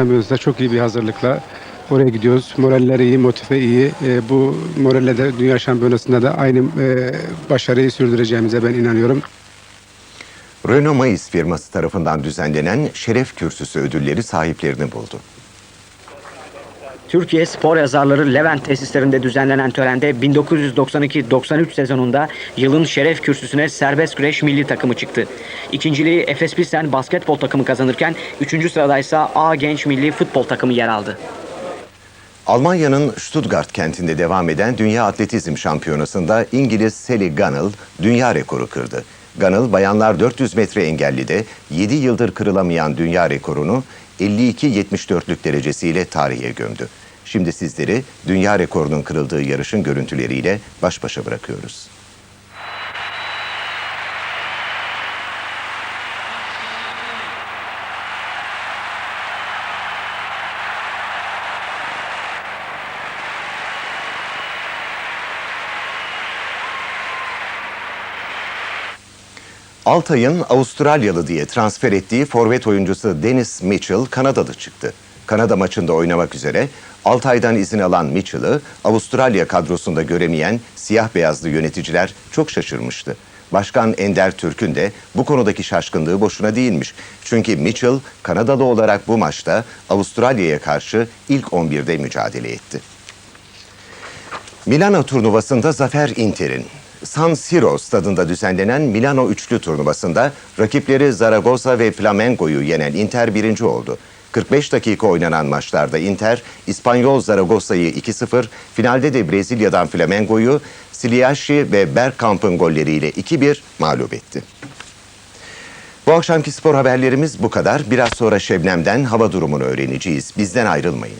Şampiyonası'nda çok iyi bir hazırlıkla oraya gidiyoruz. Moraller iyi, motive iyi. E, bu moralle de Dünya Şampiyonası'nda da aynı e, başarıyı sürdüreceğimize ben inanıyorum. Renault Mayıs firması tarafından düzenlenen Şeref Kürsüsü ödülleri sahiplerini buldu. Türkiye Spor Yazarları Levent tesislerinde düzenlenen törende 1992-93 sezonunda yılın şeref kürsüsüne serbest güreş milli takımı çıktı. İkinciliği Efes Pilsen basketbol takımı kazanırken 3. sırada ise A Genç Milli Futbol takımı yer aldı. Almanya'nın Stuttgart kentinde devam eden Dünya Atletizm Şampiyonası'nda İngiliz Sally Gunnell dünya rekoru kırdı. Gunnell bayanlar 400 metre engellide 7 yıldır kırılamayan dünya rekorunu 52-74'lük derecesiyle tarihe gömdü. Şimdi sizleri dünya rekorunun kırıldığı yarışın görüntüleriyle baş başa bırakıyoruz. Altay'ın Avustralyalı diye transfer ettiği forvet oyuncusu Dennis Mitchell Kanadalı çıktı. Kanada maçında oynamak üzere Altay'dan izin alan Mitchell'ı Avustralya kadrosunda göremeyen siyah beyazlı yöneticiler çok şaşırmıştı. Başkan Ender Türk'ün de bu konudaki şaşkınlığı boşuna değilmiş. Çünkü Mitchell Kanadalı olarak bu maçta Avustralya'ya karşı ilk 11'de mücadele etti. Milano turnuvasında zafer Inter'in. San Siro stadında düzenlenen Milano üçlü turnuvasında rakipleri Zaragoza ve Flamengo'yu yenen Inter birinci oldu. 45 dakika oynanan maçlarda Inter, İspanyol Zaragoza'yı 2-0, finalde de Brezilya'dan Flamengo'yu Siliashi ve Bergkamp'ın golleriyle 2-1 mağlup etti. Bu akşamki spor haberlerimiz bu kadar. Biraz sonra Şebnem'den hava durumunu öğreneceğiz. Bizden ayrılmayın.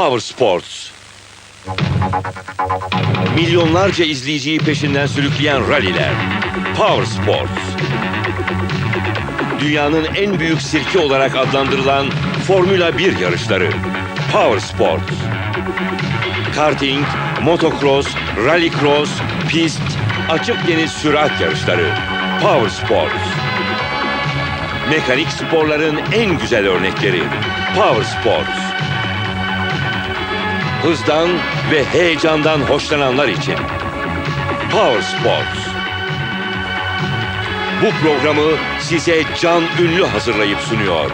Power Sports. Milyonlarca izleyiciyi peşinden sürükleyen ralliler. Power Sports. Dünyanın en büyük sirki olarak adlandırılan Formula 1 yarışları. Power Sports. Karting, motocross, rallycross, pist, açık deniz sürat yarışları. Power Sports. Mekanik sporların en güzel örnekleri. Power Sports hızdan ve heyecandan hoşlananlar için. Power Sports. Bu programı size Can Ünlü hazırlayıp sunuyor.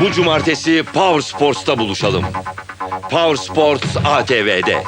Bu cumartesi Power Sports'ta buluşalım. Power Sports ATV'de.